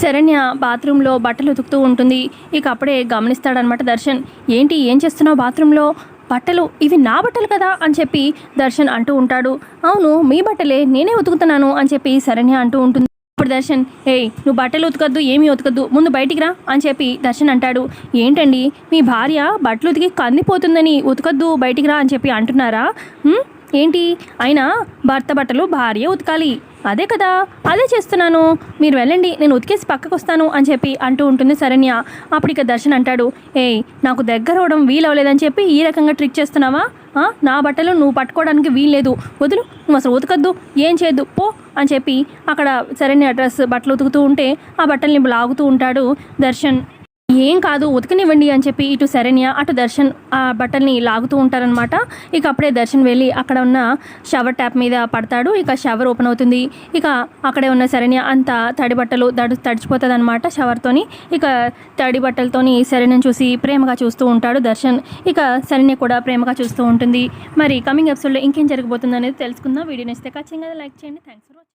శరణ్య బాత్రూంలో బట్టలు ఉతుకుతూ ఉంటుంది. ఇక అప్పుడే గమనిస్తాడనమాట దర్శన్. ఏంటి ఏం చేస్తున్నావు బాత్రూంలో? బట్టలు ఇవి నా బట్టలు కదా? అని చెప్పి దర్శన్ అంటూ ఉంటాడు. అవును మీ బట్టలే నేనే ఉతుకుతున్నాను అని చెప్పి శరణ్య అంటూ ఉంటుంది. ఇప్పుడు దర్శన్ ఏయ్ నువ్వు బట్టలు ఉతకద్దు ఏమీ ఉతకద్దు ముందు బయటికి రా అని చెప్పి దర్శన్ అంటాడు. ఏంటండి మీ భార్య బట్టలు ఉతికి కందిపోతుందని ఉతకద్దు బయటికి రా అని చెప్పి అంటున్నారా? ఏంటి? అయినా భర్త బట్టలు భార్య ఉతకాలి. అదే కదా అదే చేస్తున్నాను. మీరు వెళ్ళండి నేను ఉతికేసి పక్కకు వస్తాను అని చెప్పి అంటూ ఉంటుంది శరణ్య. అప్పుడు ఇక దర్శన్ అంటాడు ఏయ్ నాకు దగ్గర అవడం వీలవ్వలేదని చెప్పి ఈ రకంగా ట్రిక్ చేస్తున్నావా? నా బట్టలు నువ్వు పట్టుకోవడానికి వీల్లేదు. వదులు నువ్వు అసలు ఉతకద్దు ఏం చేయొద్దు పో అని చెప్పి అక్కడ శరణ్య డ్రెస్ బట్టలు ఉతుకుతూ ఉంటే ఆ బట్టల్ని లాగుతూ ఉంటాడు దర్శన్. ఏం కాదు ఉతకనివ్వండి అని చెప్పి ఇటు శరణ్య అటు దర్శన్ ఆ బట్టల్ని లాగుతూ ఉంటారనమాట ఇక అప్పుడే దర్శన్ వెళ్ళి అక్కడ ఉన్న షవర్ ట్యాప్ మీద పడతాడు. ఇక షవర్ ఓపెన్ అవుతుంది. ఇక అక్కడే ఉన్న శరణ్య అంత తడి బట్టలు తడి తడిచిపోతుంది అనమాట షవర్తోని. ఇక తడి బట్టలతోని శరణ్యని చూసి ప్రేమగా చూస్తూ ఉంటాడు దర్శన్. ఇక శరణ్య కూడా ప్రేమగా చూస్తూ ఉంటుంది. మరి కమింగ్ ఎపిసోడ్లో ఇంకేం జరగబోతుంది అనేది తెలుసుకుందాం. వీడియో నచ్చితే ఖచ్చితంగా లైక్ చేయండి. Thanks for watching